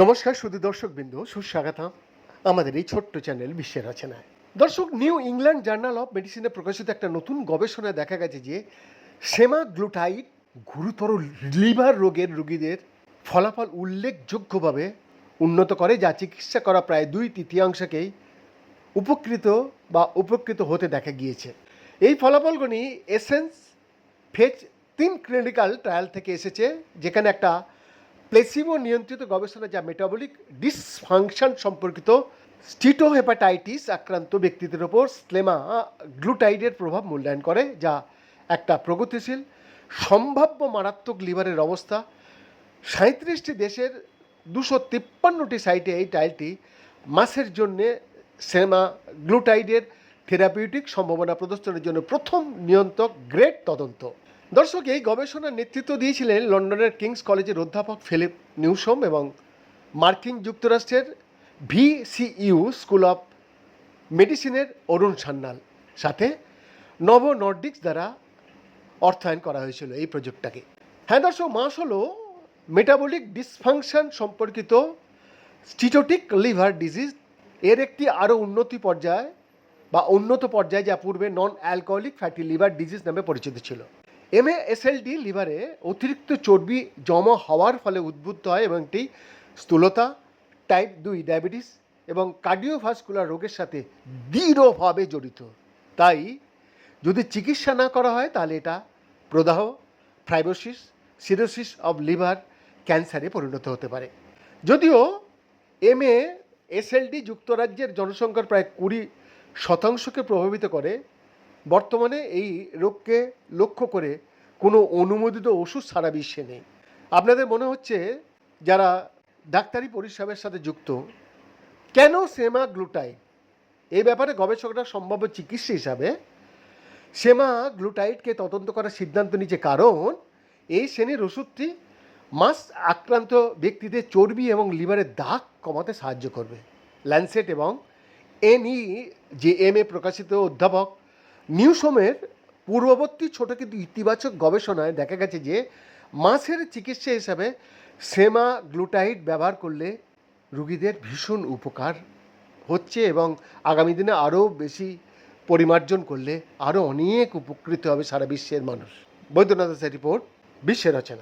নমস্কার শুধু দর্শক বিন্দু সুস্বাগতম। আমাদের এই ছোট্ট চ্যানেল বিশ্বের রচনায়। দর্শক, নিউ ইংল্যান্ড জার্নাল অফ মেডিসিনে প্রকাশিত একটা নতুন গবেষণায় দেখা গেছে যে সেমাগ্লুটাইড গুরুতর লিভার রোগের রোগীদের ফলাফল উল্লেখযোগ্যভাবে উন্নত করে, যা চিকিৎসা করা প্রায় দুই তৃতীয়াংশকেই উপকৃত বা উপকৃত হতে দেখা গিয়েছে। এই ফলাফলগুলি এসেন্স ফেজ তিন ক্লিনিক্যাল ট্রায়াল থেকে এসেছে, যেখানে একটা প্লেসিবো নিয়ন্ত্রিত গবেষণা যা মেটাবলিক ডিসফাংশন সম্পর্কিত স্টিটোহেপাটাইটিস আক্রান্ত ব্যক্তিদের ওপর স্লেমা গ্লুটাইডের প্রভাব মূল্যায়ন করে, যা একটা প্রগতিশীল, সম্ভাব্য মারাত্মক লিভারের অবস্থা। সাঁত্রিশটি দেশের দুশো তিপ্পান্নটি সাইটে এই টাইলটি মাসের জন্যে সেমা গ্লুটাইডের থেরাপিউটিক সম্ভাবনা প্রদর্শনের জন্য প্রথম নিয়ন্ত্রক গ্রেট তদন্ত। দর্শক, এই গবেষণার নেতৃত্ব দিয়েছিলেন লন্ডনের কিংস কলেজের অধ্যাপক ফিলিপ নিউসম এবং মার্কিন যুক্তরাষ্ট্রের ভিসিইউ স্কুল অফ মেডিসিনের অরুণ সান্যাল। সাথে নব নর্ডিক্স দ্বারা অর্থায়ন করা হয়েছিল এই প্রজেক্টটাকে। হ্যাঁ দর্শক, মাস হলো মেটাবলিক ডিসফাংশন সম্পর্কিত স্টিটোটিক লিভার ডিজিজ এর একটি আরও উন্নতি পর্যায় বা উন্নত পর্যায়ে যা পূর্বে non alcoholic fatty liver disease নামে পরিচিত ছিল। এমএএসএলডি লিভারে অতিরিক্ত চর্বি জমা হওয়ার ফলে উদ্বুদ্ধ হয় এবং এটি স্থূলতা টাইপ দুই ডায়াবেটিস এবং কার্ডিওভাস্কুলার রোগের সাথে দৃঢ়ভাবে জড়িত। তাই যদি চিকিৎসা না করা হয়, তাহলে এটা প্রদাহ ফ্রাইবোসিস সিরোসিস অব লিভার ক্যান্সারে পরিণত হতে পারে। যদিও এম এ এসএলডি যুক্তরাজ্যের জনসংখ্যার প্রায় কুড়ি শতাংশকে প্রভাবিত করে বর্তমানে এই রোগকে লক্ষ্য করে কোনো অনুমোদিত ওষুধ সারা বিশ্বে নেই। আপনাদের মনে হচ্ছে যারা ডাক্তারি পরিষেবার সাথে যুক্ত, কেন সেমা গ্লুটাইড এই ব্যাপারে গবেষকরা সম্ভাব্য চিকিৎসা হিসাবে সেমা গ্লুটাইডকে তদন্ত করার সিদ্ধান্ত নিচ্ছে কারণ এই শ্রেণির ওষুধটি মাস আক্রান্ত ব্যক্তিদের চর্বি এবং লিভারের দাগ কমাতে সাহায্য করবে। ল্যান্সেট এবং এনই জে এম এ প্রকাশিত অধ্যাপক নিউসোমের পূর্ববর্তী ছোট কিন্তু ইতিবাচক গবেষণায় দেখা গেছে যে মাছের চিকিৎসা হিসাবে সেমা গ্লুটাইড ব্যবহার করলে রুগীদের ভীষণ উপকার হচ্ছে এবং আগামী দিনে আরও বেশি পরিমার্জন করলে আরও অনেক উপকৃত হবে সারা বিশ্বের মানুষ। বৈদ্যনাথ রিপোর্ট বিশ্বের রচনা।